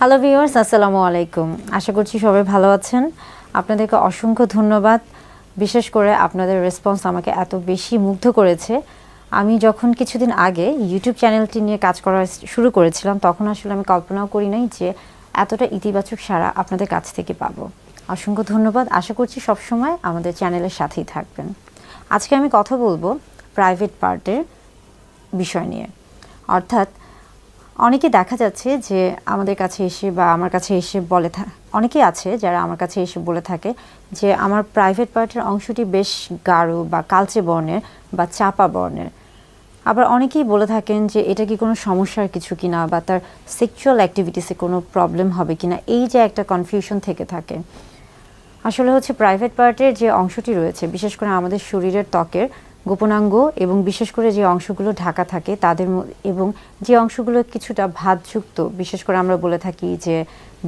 Hello viewers আসসালামু আলাইকুম। আশা করছি সবাই ভালো আছেন। আপনাদেরকে অসংখ্য ধন্যবাদ। বিশেষ করে আপনাদের রেসপন্স আমাকে এত বেশি মুগ্ধ করেছে। আমি যখন কিছুদিন আগে ইউটিউব চ্যানেলটি নিয়ে কাজ করা শুরু করেছিলাম, তখন আসলে আমি কল্পনাও করি নাই যে এতটা ইতিবাচক সাড়া আপনাদের কাছ থেকে পাবো। অসংখ্য ধন্যবাদ। আশা করছি সবসময় আমাদের চ্যানেলের সাথেই থাকবেন। আজকে আমি কথা বলব প্রাইভেট পার্টের বিষয় নিয়ে। অর্থাৎ অনেকে দেখা যাচ্ছে যে আমাদের কাছে এসে বা আমার কাছে এসে বলে অনেকেই আছে যারা আমার কাছে এসে বলে থাকে যে আমার প্রাইভেট পার্টের অংশটি বেশ গাঢ় বা কালচে বর্ণের বা চাপা বর্ণের। আবার অনেকেই বলে থাকেন যে এটা কি কোনো সমস্যার কিছু কিনা বা তার সেক্সুয়াল অ্যাক্টিভিটিসে কোনো প্রবলেম হবে কিনা, এই যে একটা কনফিউশন থেকে থাকে। আসলে হচ্ছে প্রাইভেট পার্টের যে অংশটি রয়েছে, বিশেষ করে আমাদের শরীরের ত্বকের গোপনাঙ্গ এবং বিশেষ করে যে অংশগুলো ঢাকা থাকে তাদের এবং যে অংশগুলো কিছুটা ভাতযুক্ত, বিশেষ করে আমরা বলে থাকি যে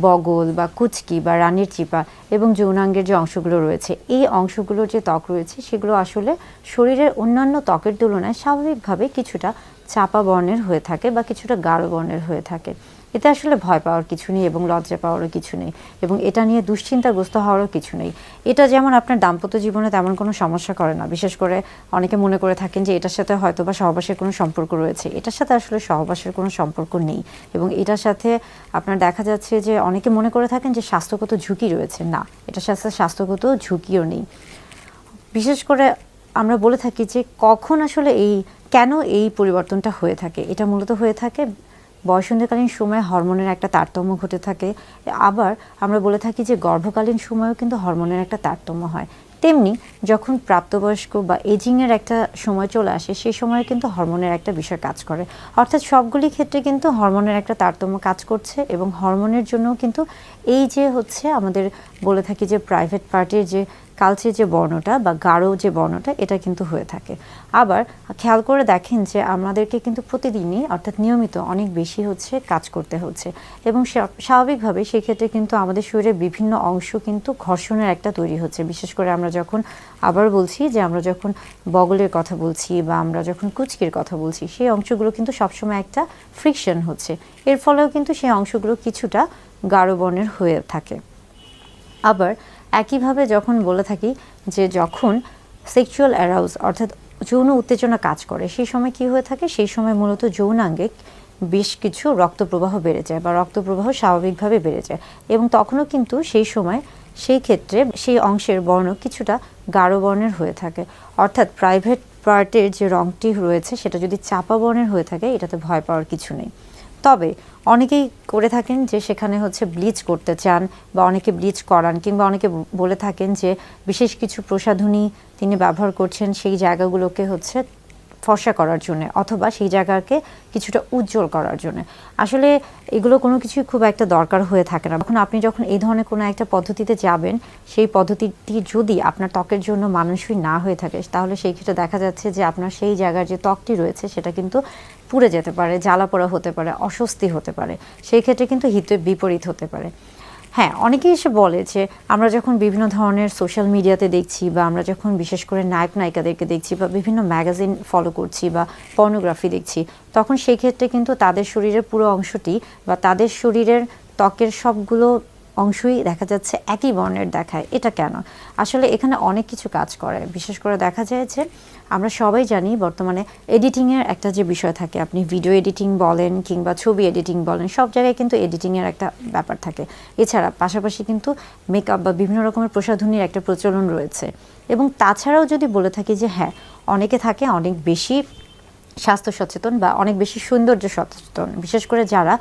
বগল বা কুচকি বা রানীর চিপা এবং যৌনাঙ্গের যে অংশগুলো রয়েছে, এই অংশগুলোর যে ত্বক রয়েছে সেগুলো আসলে শরীরের অন্যান্য ত্বকের তুলনায় স্বাভাবিকভাবে কিছুটা চাপা বর্ণের হয়ে থাকে বা কিছুটা গাঢ় বর্ণের হয়ে থাকে। এতে আসলে ভয় পাওয়ার কিছু নেই এবং লজ্জা পাওয়ারও কিছু নেই এবং এটা নিয়ে দুশ্চিন্তাগ্রস্ত হওয়ারও কিছু নেই। এটা যেমন আপনার দাম্পত্য জীবনে তেমন কোনো সমস্যা করে না। বিশেষ করে অনেকে মনে করে থাকেন যে এটার সাথে হয়তো বা সহবাসের কোনো সম্পর্ক রয়েছে। এটার সাথে আসলে সহবাসের কোনো সম্পর্ক নেই এবং এটার সাথে আপনার দেখা যাচ্ছে যে অনেকে মনে করে থাকেন যে স্বাস্থ্যগত ঝুঁকি রয়েছে। না, এটার সাথে স্বাস্থ্যগত ঝুঁকিও নেই। বিশেষ করে আমরা বলে থাকি যে কখন আসলে এই, কেন এই পরিবর্তনটা হয়ে থাকে? এটা মূলত হয়ে থাকে বয়সন্ধিকালীন সময়ে হরমোনের একটা তারতম্য ঘটে থাকে। আবার আমরা বলে থাকি যে, গর্ভকালীন সময়েও কিন্তু হরমোনের একটা তারতম্য হয়। তেমনি যখন প্রাপ্তবয়স্ক বা এজিংয়ের একটা সময় চলে আসে, সেই সময়ে কিন্তু হরমোনের একটা বিষয় কাজ করে। অর্থাৎ সবগুলি ক্ষেত্রে কিন্তু হরমোনের একটা তারতম্য কাজ করছে এবং হরমোনের জন্যও কিন্তু এই যে হচ্ছে আমাদের বলে থাকি যে প্রাইভেট পার্টির যে কালচে যে বর্ণটা বা গাঢ় যে বর্ণটা, এটা কিন্তু হয়ে থাকে। আবার খেয়াল করে দেখেন যে আমাদেরকে কিন্তু প্রতিদিনই, অর্থাৎ নিয়মিত অনেক বেশি হচ্ছে কাজ করতে হচ্ছে। এবং স্বাভাবিকভাবে সেক্ষেত্রে কিন্তু আমাদের শরীরের বিভিন্ন অংশ কিন্তু ঘর্ষণের একটা তৈরি হচ্ছে। বিশেষ করে আমরা যখন আবার বলছি যে আমরা যখন বগলের কথা বলছি বা আমরা যখন কুচকির কথা বলছি, সেই অংশগুলো কিন্তু সবসময় একটা ফ্রিকশন হচ্ছে। এর ফলেও কিন্তু সেই অংশগুলো কিছুটা গাঢ় বর্ণের হয়ে থাকে। আবার একইভাবে যখন বলে থাকি যে যখন সেক্সুয়াল অ্যারাউজ অর্থাৎ যৌন উত্তেজনা কাজ করে, সেই সময় কি হয়ে থাকে? সেই সময় মূলত যৌনাঙ্গে বেশ কিছু রক্ত প্রবাহ বেড়ে যায় বা রক্ত প্রবাহ স্বাভাবিকভাবে বেড়ে যায়। এবং তখনও কিন্তু সেই সময় সেই ক্ষেত্রে সেই অংশের বর্ণ কিছুটা গাঢ় বর্ণের হয়ে থাকে। অর্থাৎ প্রাইভেট পার্টের যে রঙটি রয়েছে, সেটা যদি চাপা বর্ণের হয়ে থাকে, এটাতে ভয় পাওয়ার কিছু নেই। তবে অনেকেই করে থাকেন যে সেখানে হচ্ছে ব্লিচ করতে চান বা অনেকে ব্লিচ করান কিংবা অনেকে বলে থাকেন যে বিশেষ কিছু প্রসাধনী তিনি ব্যবহার করছেন সেই জায়গাগুলোকে হচ্ছে ফর্সা করার জন্য অথবা সেই জায়গাকে কিছুটা উজ্জ্বল করার জন্য। আসলে এগুলো কোনো কিছুই খুব একটা দরকার হয়ে থাকে না। যখন আপনি যখন এই ধরনের কোনো একটা পদ্ধতিতে যাবেন, সেই পদ্ধতিটি যদি আপনার ত্বকের জন্য মানুষই না হয়ে থাকে, তাহলে সেই ক্ষেত্রে দেখা যাচ্ছে যে আপনার সেই জায়গার যে ত্বকটি রয়েছে, সেটা কিন্তু পুড়ে যেতে পারে, জ্বালা পোড়া হতে পারে, অস্বস্তি হতে পারে। সেই ক্ষেত্রে কিন্তু হিতে বিপরীত হতে পারে। হ্যাঁ অনেকেই এসে বলে যে আমরা যখন বিভিন্ন ধরনের সোশ্যাল মিডিয়াতে দেখছি বা আমরা যখন বিশেষ করে নায়ক নায়িকাদেরকে দেখছি বা বিভিন্ন ম্যাগাজিন ফলো করছি বা পর্নোগ্রাফি দেখছি, তখন সেই ক্ষেত্রে কিন্তু তাদের শরীরের পুরো অংশটি বা তাদের শরীরের ত্বকের সবগুলো অংশই দেখা যাচ্ছে একই বর্ণের দেখায়। এটা কেন? আসলে এখানে অনেক কিছু কাজ করে। বিশেষ করে দেখা যায় যে আমরা সবাই জানি বর্তমানে এডিটিংয়ের একটা যে বিষয় থাকে, আপনি ভিডিও এডিটিং বলেন কিংবা ছবি এডিটিং বলেন, সব জায়গায় কিন্তু এডিটিংয়ের একটা ব্যাপার থাকে। এছাড়া পাশাপাশি কিন্তু মেকআপ বা বিভিন্ন রকমের প্রসাধনীর একটা প্রচলন রয়েছে। এবং তাছাড়াও যদি বলে থাকি যে হ্যাঁ অনেকে থাকে অনেক বেশি স্বাস্থ্য সচেতন বা অনেক বেশি সৌন্দর্য সচেতন। বিশেষ করে যারা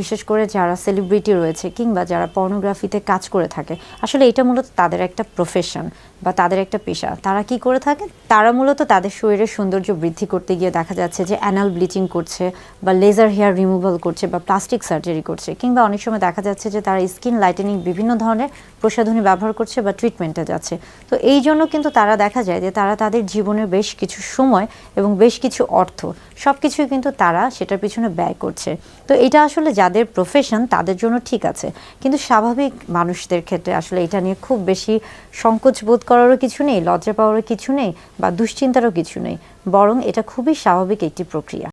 বিশেষ করে যারা সেলিব্রিটি রয়েছে কিংবা যারা পর্নোগ্রাফিতে কাজ করে থাকে, আসলে এটা মূলত তাদের একটা প্রফেশন বা তাদের একটা পেশা, তারা কি করে থাকে? তারা মূলত তাদের শরীরের সৌন্দর্য বৃদ্ধি করতে গিয়ে দেখা যাচ্ছে যে অ্যানাল ব্লিচিং করছে বা লেজার হেয়ার রিমুভাল করছে বা প্লাস্টিক সার্জারি করছে, কিংবা অনেক সময় দেখা যাচ্ছে যে তারা স্কিন লাইটেনিং বিভিন্ন ধরনের প্রসাধনী ব্যবহার করছে বা ট্রিটমেন্টে যাচ্ছে। তো এই জন্য কিন্তু তারা দেখা যায় যে তারা তাদের জীবনের বেশ কিছু সময় এবং বেশ কিছু অর্থ সব কিছুই কিন্তু তারা সেটার পিছনে ব্যয় করছে। তো এটা আসলে যাদের প্রফেশন তাদের জন্য ঠিক আছে, কিন্তু স্বাভাবিক মানুষদের ক্ষেত্রে আসলে এটা নিয়ে খুব বেশি সংকোচ বোধ করারও কিছু নেই, লজ্জা পাওয়ারও কিছু নেই বা দুশ্চিন্তারও কিছু নেই, বরং এটা খুবই স্বাভাবিক একটি প্রক্রিয়া।